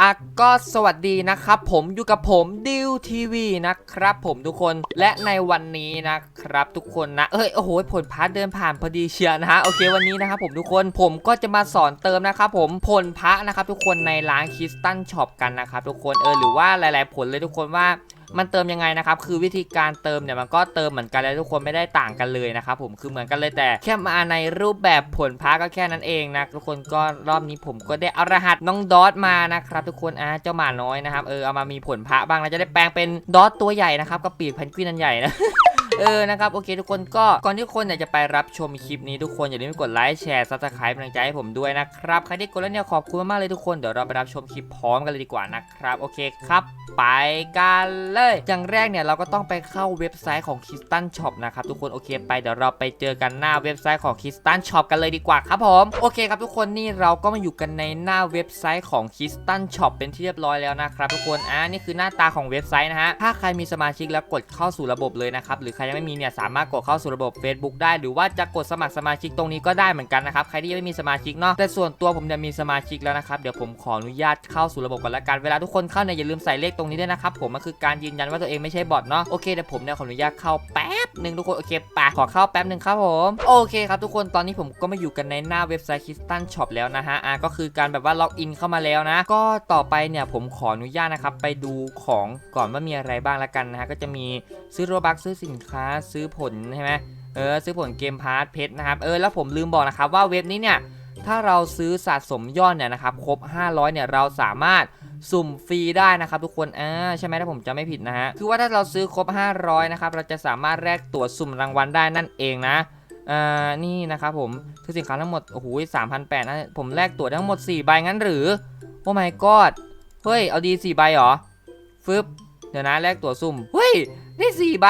อะก็สวัสดีนะครับผมอยู่กับผมดิวทีวีนะครับผมทุกคนและในวันนี้นะครับทุกคนนะเอ้ยโอ้โหผลพระเดินผ่านพอดีเชียนะฮะโอเควันนี้นะครับผมทุกคนผมก็จะมาสอนเติมนะครับผมผลพระนะครับทุกคนในร้านคิสตันช็อปกันนะครับทุกคนเออหรือว่าหลาย ๆ ผลเลยทุกคนว่า มันเติมยังไงนะครับคือวิธีการเติมเนี่ยมันก็เติมเหมือนกันเลยทุกคนไม่ได้ต่างกันเลยนะครับผมคือเหมือนกันเลยแต่แค่มาในรูปแบบผลพระก็แค่นั้นเองนะทุกคนก็รอบนี้ผมก็ได้เอารหัสน้องดอทมานะครับทุกคนอะเจ้าหมาน้อยนะครับเออเอามามีผลพระบ้างนะจะได้แปลงเป็นดอทตัวใหญ่นะครับกับปีกเพนกวินอันใหญ่นะ เออนะครับโอเคทุกคนก็ก่อนที่คนเนี่ยจะไปรับชมคลิปนี้ทุกคนอย่าลืมกดไลค์แชร์ซับสไครป์เป็นกำลังใจให้ผมด้วยนะครับใครที่กดแล้วเนี่ยขอบคุณมากเลยทุกคนเดี๋ยวเราไปรับชมคลิปพร้อมกันเลยดีกว่านะครับโอเคครับ ไปกันเลย อย่างแรกเนี่ยเราก็ต้องไปเข้าเว็บไซต์ของ k i s t a n Shop นะครับทุกคนโอเคไปเดี๋ยวเราไปเจอกันหน้าเว็บไซต์ของ k i s t a n Shop กันเลยดีกว่าครับผมโอเคครับทุกคนนี่เราก็มาอยู่กันในหน้าเว็บไซต์ของ k i s t a n Shop เป็นที่เรียบร้อยแล้วนะครับทุกคนอ่านี่คือหน้าตาของเว็บไซต์นะฮะถ้าใครมีสมาชิกแล้วกดเข้าสู่ระบบเลยนะครับหรือใครยังไม่มีเนี่ยสามารถกดเข้าสู่ระบบ Facebook ได้ หรือว่าจะกดสมัครสมาชิกตรงนี้ก็ได้เหมือนกันนะครับใครที่ยังไม่มีสมาชิกเนาะแต่ส่วนตัวผมเนี่ยมีสมาชิกแล้วนะครับเดี๋ยวผมขออนุญาตเข้าสู่ระบบก่อนละกันเวลาทุกคนเข้าเนี่ยอย่าลืมใส่เลขตรงนี้ด้วยนะครับผมมันคือการยืนยันว่าตัวเองไม่ใช่บอทเนาะโอเคเดี๋ยวผมเนี่ยขออนุญาตเข้าแป๊บ หนึ่งทุกคนโอเคไปขอเข้าแป๊บหนึ่งครับผมโอเคครับทุกคนตอนนี้ผมก็มาอยู่กันในหน้าเว็บไซต์คิสตันช็อปแล้วนะฮะอะก็คือการแบบว่าล็อกอินเข้ามาแล้วนะ ก็ต่อไปเนี่ยผมขออนุญาตนะครับไปดูของก่อนว่ามีอะไรบ้างละกันนะฮะก็จะมีซื้อโรบักซื้อสินค้าซื้อผลใช่ไหมเออซื้อผลเกมพาร์ทเพชรนะครับเออแล้วผมลืมบอกนะครับว่าเว็บนี้เนี่ยถ้าเราซื้อสะสมยอดเนี่ยนะครับครบ 500เนี่ยเราสามารถ สุ่มฟรีได้นะครับทุกคนอ่าใช่ไหมถ้าผมจำไม่ผิดนะฮะคือว่าถ้าเราซื้อครบ 500นะครับเราจะสามารถแลกตั๋วสุ่มรางวัลได้นั่นเองนะอ่านี่นะครับผมคือสินค้าทั้งหมดโอ้โหสามพันแปดนะผมแลกตั๋วทั้งหมด4ใบงั้นหรือโอ้ my god เฮ้ยเอาดี4ใบเหรอฟึบเดี๋ยวนะแลกตั๋วสุ่มเฮ้ยได้4ใบ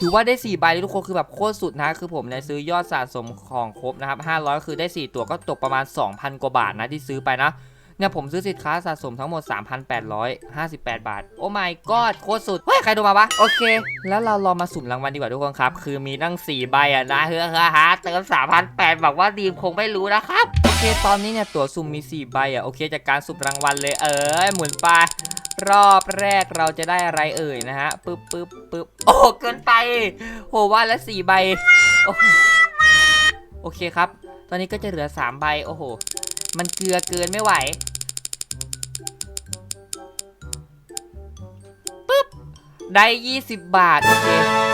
ถือว่าได้4ใบทุกคนคือแบบโคตรสุดนะ คือผมเนี่ยซื้อยอดสะสมของครบนะครับ500 คือได้ 4 ตัวก็ตกประมาณ 2,000 กว่าบาทนะที่ซื้อไปนะ เนี่ยผมซื้อสินค้าสะสมทั้งหมด 3,858 บาท โอ้ my god โคตรสุด เฮ้ย ใครโทรมาปะโอเค แล้วเราลองมาสุ่มรางวัลดีกว่าทุกคนครับ คือมีตั้ง 4 ใบอะนะเฮ้อเฮ้อฮะเติม3,800บอกว่าดีมคงไม่รู้นะครับ โอเค ตอนนี้เนี่ยตั๋วสุ่มมี 4 ใบอะ โอเคจากการสุ่มรางวัลเลย เออหมุนไปรอบแรกเราจะได้อะไรเอ่ยนะฮะปึ๊บปึ๊บปึ๊บโอ้เกินไปโหว่าละ4ใบโอ้โหโอเคครับ ตอนนี้ก็จะเหลือ 3 ใบ โอ้โห มันเกลือเกินไม่ไหวปึ๊บได้ 20 บาท โอเค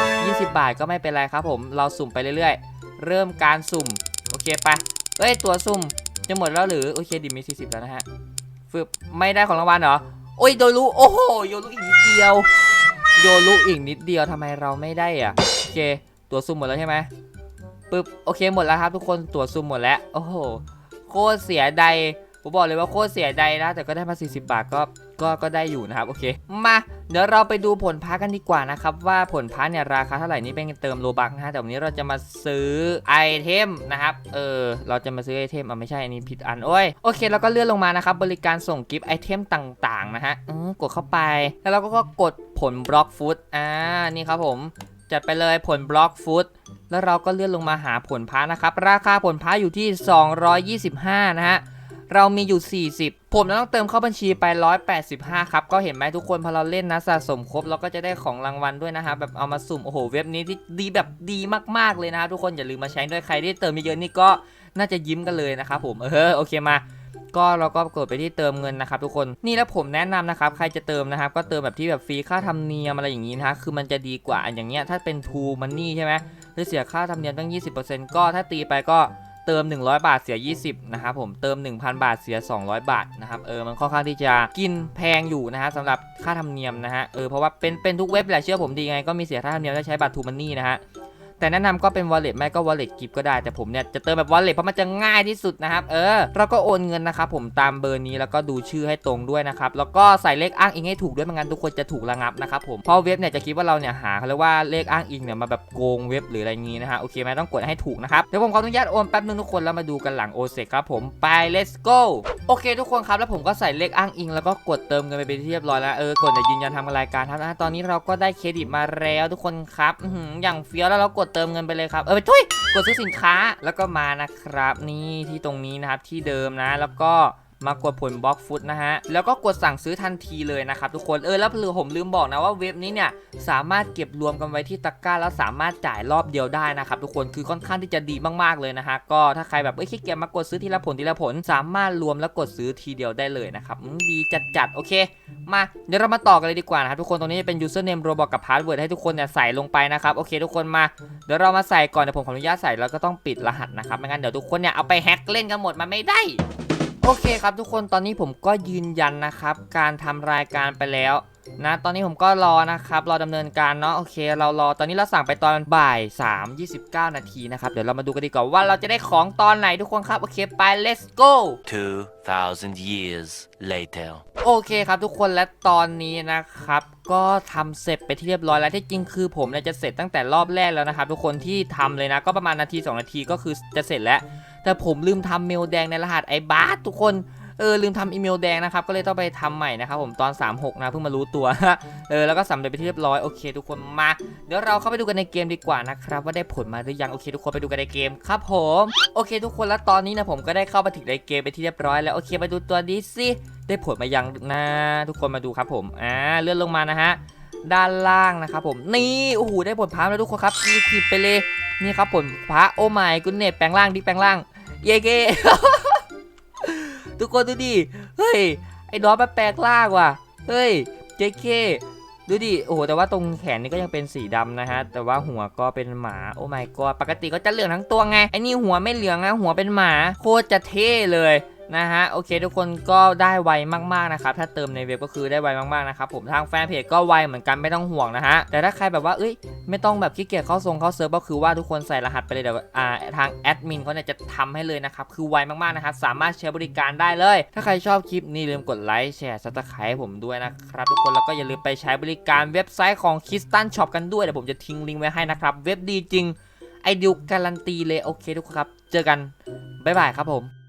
20 บาทก็ไม่เป็นไรครับผม เราสุ่มไปเรื่อยๆ เริ่มการสุ่ม โอเคไปเอ้ย ตัวสุ่ม จะหมดแล้วหรือ โอเค ดิมี 40 แล้วนะฮะฟึบไม่ได้ของรางวัลเหรอ โอ้ย โดรุโอ้โห โยรุอีกนิดเดียว โยรุอีกนิดเดียวทำไมเราไม่ได้อะ โอเค ตัวสุ่มหมดแล้วใช่ไหมปึ๊บ โอเค หมดแล้วครับทุกคน ตัวสุ่มหมดแล้ว โอ้โห โคตรเสียดายผมบอกเลยว่าโคตรเสียดายนะ แต่ก็ได้มา 40 บาทก็ก็ก็ได้อยู่นะครับโอเค มาเดี๋ยวเราไปดูผลพักกันดีกว่านะครับ ว่าผลพักเนี่ยราคาเท่าไหร่นี่เป็นเติมโลบักนะฮะแต่วันนี้เราจะมาซื้อไอเทมนะครับเออเราจะมาซื้อไอเทมอะไม่ใช่อันนี้ผิดอันโอ้ยโอเคแล้วก็เลื่อนลงมานะครับบริการส่งกิฟต์ไอเทมต่างๆนะฮะกดเข้าไปแล้วเราก็ก็กดผลบล็อกฟุตอ่านี่ครับผม จัดไปเลยผลบล็อกฟุตแล้วเราก็เลื่อนลงมาหาผลพ้านะครับ ราคาผลพ้าอยู่ที่ 225 นะฮะเรามีอยู่ 40 ผมต้องเติมเข้าบัญชีไป 185 ครับ ก็เห็นไหมทุกคนพอเราเล่นนะสะสมครบเราก็จะได้ของรางวัลด้วยนะฮะแบบเอามาสุ่มโอ้โหเว็บนี้ที่ดีแบบดีมากๆเลยนะทุกคนอย่าลืมมาใช้ด้วยใครที่เติมเยอะๆนี่ก็น่าจะยิ้มกันเลยนะครับผมเออโอเคมา ก็เราก็กดไปที่เติมเงินนะครับทุกคนนี่แล้วผมแนะนำนะครับใครจะเติมนะครับก็เติมแบบที่แบบฟรีค่าธรรมเนียมอะไรอย่างนี้นะคือมันจะดีกว่าอย่างเงี้ยถ้าเป็น True Money ใช่ไหมจะเสียค่าธรรมเนียมตั้ง 20%ก็ถ้าตีไปก็เเติม 100 บาทเสีย 20 นะครับผมเติม 1,000 บาทเสีย 200 บาทนะครับเออมันค่อนข้างที่จะกินแพงอยู่นะฮะสำหรับค่าธรรมเนียมนะฮะเออเพราะว่าเป็นเป็นทุกเว็บแหละเชื่อผมดีไงก็มีเสียค่าธรรมเนียมถ้าใช้บัตรทูมันนี่นะฮะ แต่แนะนำก็เป็น wallet ไม่ก็ wallet กิฟก็ได้แต่ผมเนี่ยจะเติมแบบ wallet เพราะมันจะง่ายที่สุดนะครับเออเราก็โอนเงินนะครับผมตามเบอร์นี้แล้วก็ดูชื่อให้ตรงด้วยนะครับแล้วก็ใส่เลขอ้างอิงให้ถูกด้วยไม่งั้นทุกคนจะถูกระงับนะครับผมเพราะเว็บเนี่ยจะคิดว่าเราเนี่ยหาเขาเรียกว่าเลขอ้างอิงเนี่ยมาแบบโกงเว็บหรืออะไรงี้นะฮะโอเคไหมต้องกดให้ถูกนะครับเดี๋ยวผมขออนุญาตโอนแป๊บนึงทุกคนแล้วมาดูกันหลังโอเซครับผมไป let's go โอเค ทุกคนครับแล้วผมก็ใส่เลขอ้างอิง แล้วก็กดเติมเงินไปเป็นที่เรียบร้อยแล้วเออกดยืนยันทำรายการครับนะตอนนี้เราก็ได้เครดิตมาแล้วทุกคนครับอย่างเฟี้ยวแล้วเรากดเติมเงินไปเลยครับ เออไปช่วยกดซื้อสินค้าแล้วก็มานะครับนี่ที่ตรงนี้นะครับที่เดิมนะ แล้วก็ มากดผลบล็อกฟุตนะฮะ แล้วก็กดสั่งซื้อทันทีเลยนะครับทุกคน เออแล้วเรือผมลืมบอกนะว่าเว็บนี้เนี่ยสามารถเก็บรวมกันไว้ที่ตะกร้าแล้วสามารถจ่ายรอบเดียวได้นะครับทุกคนคือค่อนข้างที่จะดีมากๆเลยนะฮะก็ถ้าใครแบบเอ้ยขี้เกียจมากดซื้อทีละผลทีละผล สามารถรวมแล้วกดซื้อทีเดียวได้เลยนะครับดีจัดๆโอเค มาเดี๋ยวเรามาต่อกันเลยดีกว่านะครับทุกคนตรงนี้จะเป็น username robot กับ password ให้ทุกคนเนี่ยใส่ลงไปนะครับโอเค ทุกคนมาเดี๋ยวเรามาใส่ก่อนเดี๋ยวผมขออนุญาตใส่แล้วก็ต้องปิดรหัสนะครับไม่งั้นเดี๋ยวทุกคนเนี่ยเอาไปแฮ็กเล่นกันหมดมันไม่ได้ โอเคครับทุกคนตอนนี้ผมก็ยืนยันนะครับ การทำรายการไปแล้วนะตอนนี้ผมก็รอนะครับรอดำเนินการเนาะโอเค เรารอตอนนี้เราสั่งไปตอนบ่าย 3 29 นาทีนะครับเดี๋ยวเรามาดูกันดีกว่าว่าเราจะได้ของตอนไหนทุกคนครับ โอเคไป let's go 2,000 years later. โอเคครับทุกคนและตอนนี้นะครับ ก็ทำเสร็จไปที่เรียบร้อยแล้วที่จริงคือผมเนี่ยจะเสร็จตั้งแต่รอบแรกแล้วนะครับทุกคนที่ทำเลยนะก็ประมาณนาที 2 นาทีก็คือจะเสร็จแล้ว แต่ผมลืมทำเมลแดงในรหัสไอ้บาสทุกคนเออลืมทำอีเมลแดงนะครับก็เลยต้องไปทำใหม่นะครับผมตอน 36 นะเพิ่งมารู้ตัวเออแล้วก็สำเร็จไปที่เรียบร้อยโอเคทุกคนมา เดี๋ยวเราเข้าไปดูกันในเกมดีกว่านะครับว่าได้ผลมาหรือยังโอเค ทุกคนไปดูกันในเกมครับผมโอเค ทุกคนแล้วตอนนี้นะผมก็ได้เข้ามาถึงในเกมไปที่เรียบร้อยแล้วโอเคมาดูตัวนี้สิได้ผลมายังนะทุกคนมาดูครับผมอ่าเลื่อนลงมานะฮะด้านล่างนะครับผมนี่โอ้โหได้ผลพามแล้วทุกคนครับนี่คลิปไปเลย นี่ครับผลพระโอไม่กุนเนตแปลงร่างดิแปลงร่าง เยเกทุกคนดูดิเฮ้ยไอ้ดอสมาแปลงร่างว่ะเฮ้ยเจเคดูดิโอ้โหแต่ว่าตรงแขนนี่ก็ยังเป็นสีดำนะฮะ แต่ว่าหัวก็เป็นหมาโอ้ my god ปกติก็จะเหลืองทั้งตัวไงไอ้นี่หัวไม่เหลืองนะหัวเป็นหมา โคตรจะเท่เลย นะฮะโอเคทุกคนก็ได้ไวมากๆนะครับถ้าเติมในเว็บก็คือได้ไวมากๆนะครับผมทางแฟนเพจก็ไวเหมือนกันไม่ต้องห่วงนะฮะแต่ถ้าใครแบบว่าเอ้ยไม่ต้องแบบขี้เกียจเข้าทรงเข้าเซิร์ฟก็คือว่าทุกคนใส่รหัสไปเลยเดี๋ยวอ่าทางแอดมินเขาเนี่ยจะทำให้เลยนะครับคือไวมากๆนะครับสามารถใช้บริการได้เลย ถ้าใครชอบคลิปนี้ลืมกดไลค์แชร์ซับสไครต์ผมด้วยนะครับทุกคนแล้วก็อย่าลืมไปใช้บริการเว็บไซต์ของ k i s t a n Shop กันด้วยเดี๋ยวผมจะทิ้งลิงก์ไว้ให้นะครับเว็บดีจริงไอดิวการันตีเลยโอเคทุกคนครับ เจอกัน บ๊ายบายครับผม